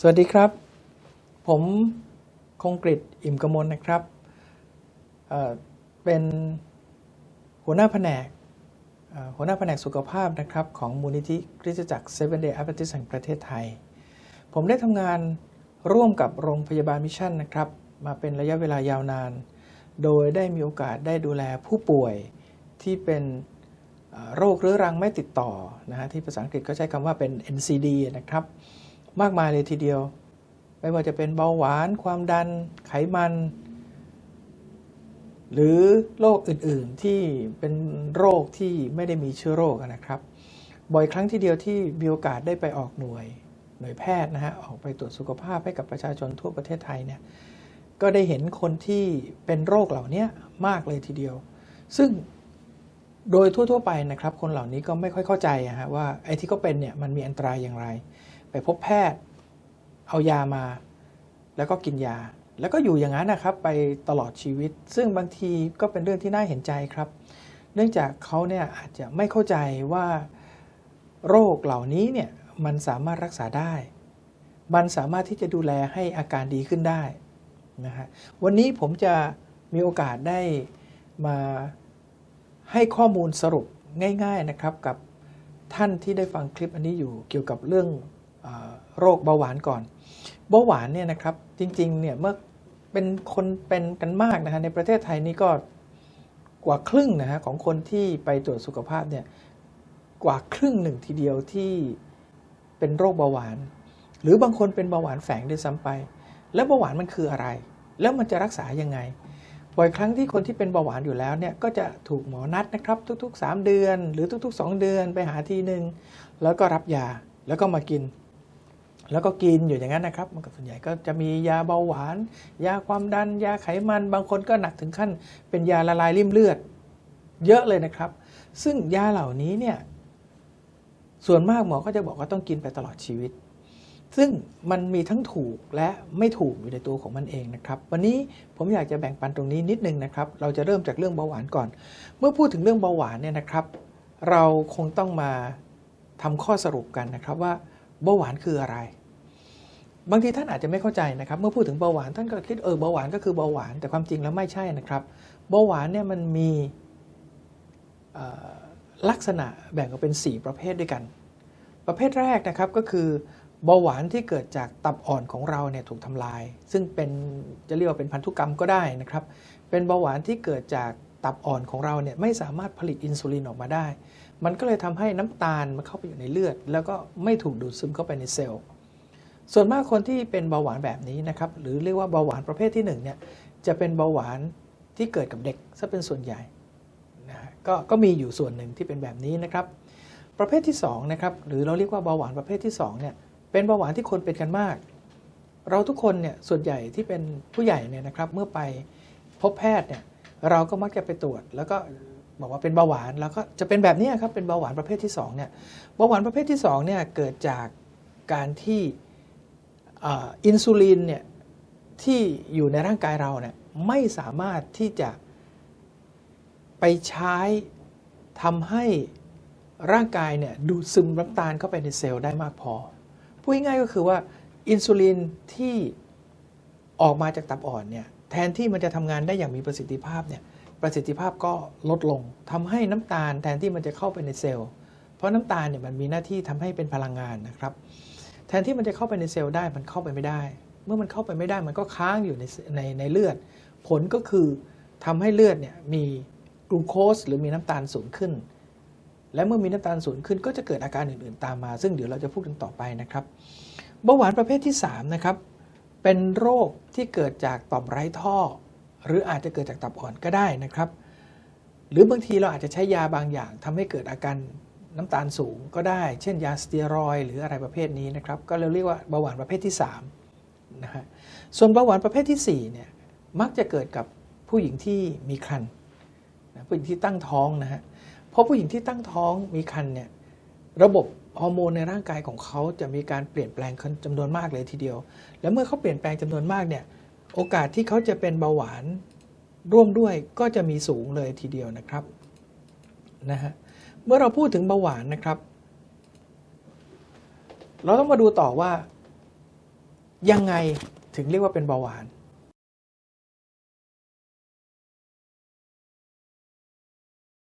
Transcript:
สวัสดีครับ ผมคงกริตอิ่มกมลนะครับเเป็นหัวหน้าแผนกหัวหน้าแผนกสุขภาพนะครับของมูลนิธิคริสตจักร Seven Day Adventist แห่งประเทศไทย ผมได้ทำงานร่วมกับโรงพยาบาลมิชชั่นนะครับมาเป็นระยะเวลายาวนาน โดยได้มีโอกาสได้ดูแลผู้ป่วยที่เป็นโรคเรื้อรังไม่ติดต่อนะฮะที่ภาษาอังกฤษก็ใช้คำว่าเป็น NCD นะครับ มากมายเลยทีเดียว ไม่ว่าจะเป็นเบาหวาน ความดัน ไขมัน หรือโรคอื่นๆที่เป็นโรคที่ไม่ได้มีเชื้อโรคนะครับ บ่อยครั้งทีเดียวที่มีโอกาสได้ไปออกหน่วย หน่วยแพทย์นะฮะออกไปตรวจสุขภาพให้กับประชาชนทั่วประเทศไทยเนี่ยก็ได้เห็นคนที่เป็นโรคเหล่านี้มากเลยทีเดียว ซึ่งโดยทั่ว ๆ ไปนะครับ คนเหล่านี้ก็ไม่ค่อยเข้าใจะฮะว่าไอ้ที่เขาเป็นเนี่ยมันมีอันตรายอย่างไร ไปพบแพทย์ เอายามา แล้วก็กินยา แล้วก็อยู่อย่างนั้นนะครับ ไปตลอดชีวิต ซึ่งบางทีก็เป็นเรื่องที่น่าเห็นใจครับ เนื่องจากเขาเนี่ยอาจจะไม่เข้าใจว่าโรคเหล่านี้เนี่ยมันสามารถรักษาได้ มันสามารถที่จะดูแลให้อาการดีขึ้นได้นะฮะวันนี้ผมจะมีโอกาสได้มาให้ข้อมูลสรุปง่าย ๆนะครับกับท่านที่ได้ฟังคลิปอันนี้อยู่เกี่ยวกับเรื่อง โรคเบาหวานก่อน เบาหวานเนี่ยนะครับจริงๆเนี่ยเมื่อเป็นคนเป็นกันมากนะฮะในประเทศไทยนี่ก็กว่าครึ่งนะฮะของคนที่ไปตรวจสุขภาพเนี่ยกว่าครึ่งหนึ่งทีเดียวที่เป็นโรคเบาหวาน หรือบางคนเป็นเบาหวานแฝงด้วยซ้ำไป แล้วเบาหวานมันคืออะไร แล้วมันจะรักษายังไงบ่อยครั้งที่คนที่เป็นเบาหวานอยู่แล้วเนี่ยก็จะถูกหมอนัดนะครับทุก ๆ 3 เดือน หรือทุก ๆ 2 เดือนไปหาทีหนึ่งแล้วก็รับยาแล้วก็มากิน แล้วก็กินอยู่อย่างนั้นนะครับ มันก็ส่วนใหญ่ก็จะมียาเบาหวาน ยาความดัน ยาไขมัน บางคนก็หนักถึงขั้น เป็นยาละลายริ่มเลือด เยอะเลยนะครับ ซึ่งยาเหล่านี้เนี่ย ส่วนมากหมอก็จะบอกว่าต้องกินไปตลอดชีวิต ซึ่งมันมีทั้งถูกและไม่ถูกอยู่ในตัวของมันเองนะครับ วันนี้ผมอยากจะแบ่งปันตรงนี้นิดนึงนะครับ เราจะเริ่มจากเรื่องเบาหวานก่อน เมื่อพูดถึงเรื่องเบาหวานเนี่ยนะครับ เราคงต้องมาทำข้อสรุปกันนะครับว่า เบาหวานคืออะไร บางทีท่านอาจจะไม่เข้าใจนะครับ เมื่อพูดถึงเบาหวานท่านก็คิดเออเบาหวานก็คือเบาหวานแต่ความจริงแล้วไม่ใช่นะครับ เบาหวานเนี่ยมันมีลักษณะแบ่งออกเป็น 4 ประเภทด้วยกัน ประเภทแรกนะครับก็คือเบาหวานที่เกิดจากตับอ่อนของเราเนี่ยถูกทำลาย ซึ่งเป็นจะเรียกว่าเป็นพันธุกรรมก็ได้นะครับ เป็นเบาหวานที่เกิดจาก ตับอ่อนของเราเนี่ยไม่สามารถผลิตอินซูลินออกมาได้ มันก็เลยทำให้น้ำตาลมันเข้าไปอยู่ในเลือด แล้วก็ไม่ถูกดูดซึมเข้าไปในเซลล์ ส่วนมากคนที่เป็นเบาหวานแบบนี้นะครับหรือเรียกว่าเบาหวานประเภทที่1เนี่ยจะเป็นเบาหวานที่เกิดกับเด็กซะเป็นส่วนใหญ่นะก็ก็มีอยู่ส่วนหนึ่งที่เป็นแบบนี้นะครับ ประเภทที่2นะครับหรือเราเรียกว่าเบาหวานประเภทที่2เนี่ยเป็นเบาหวานที่คนเป็นกันมาก เราทุกคนเนี่ยส่วนใหญ่ที่เป็นผู้ใหญ่เนี่ยนะครับเมื่อไปพบแพทย์เนี่ย เราก็มักจะไปตรวจ แล้วก็บอกว่าเป็นเบาหวานแล้วก็จะเป็นแบบนี้ครับเป็นเบาหวานประเภทที่2เนี่ยเบาหวานประเภทที่2เนี่ยเกิดจากการที่อ,อินซูลินเนี่ยที่อยู่ในร่างกายเราเนี่ยไม่สามารถที่จะไปใช้ทำให้ร่างกายเนี่ยดูดซึมน้ำตาลเข้าไปในเซลล์ได้มากพอพูดง่ายๆก็คือว่าอินซูลินที่ออกมาจากตับอ่อนเนี่ย แทนที่มันจะทำงานได้อย่างมีประสิทธิภาพเนี่ยประสิทธิภาพก็ลดลงทำให้น้ำตาลแทนที่มันจะเข้าไปในเซลล์ เพราะน้ำตาลเนี่ยมันมีหน้าที่ทำให้เป็นพลังงานนะครับ แทนที่มันจะเข้าไปในเซลล์ได้มันเข้าไปไม่ได้ เมื่อมันเข้าไปไม่ได้มันก็ค้างอยู่ในในในเลือด ผลก็คือทำให้เลือดเนี่ยมีกลูโคสหรือมีน้ำตาลสูงขึ้น และเมื่อมีน้ำตาลสูงขึ้น ก็จะเกิดอาการอื่นๆตามมา ซึ่งเดี๋ยวเราจะพูดกันต่อไปนะครับเบาหวานประเภทที่3นะครับ เป็นโรคที่เกิดจากต่อมไร้ท่อ หรืออาจจะเกิดจากตับอ่อนก็ได้นะครับ หรือบางทีเราอาจจะใช้ยาบางอย่างทำให้เกิดอาการน้ำตาลสูงก็ได้ เช่นยาสเตียรอยหรืออะไรประเภทนี้นะครับ ก็เราเรียกว่าเบาหวานประเภทที่3นะฮะส่วนเบาหวานประเภทที่4เนี่ยมักจะเกิดกับผู้หญิงที่มีครรภ์นผู้หญิงที่ตั้งท้องนะฮะเพราะผู้หญิงที่ตั้งท้องมีครรภ์เนี่ยระบบ ฮอร์โมนในร่างกายของเขาจะมีการเปลี่ยนแปลงจำนวนมากเลยทีเดียว และเมื่อเขาเปลี่ยนแปลงจำนวนมากเนี่ยโอกาสที่เขาจะเป็นเบาหวานร่วมด้วยก็จะมีสูงเลยทีเดียวนะครับนะฮะเมื่อเราพูดถึงเบาหวานนะครับ เราต้องมาดูต่อว่ายังไงถึงเรียกว่าเป็นเบาหวาน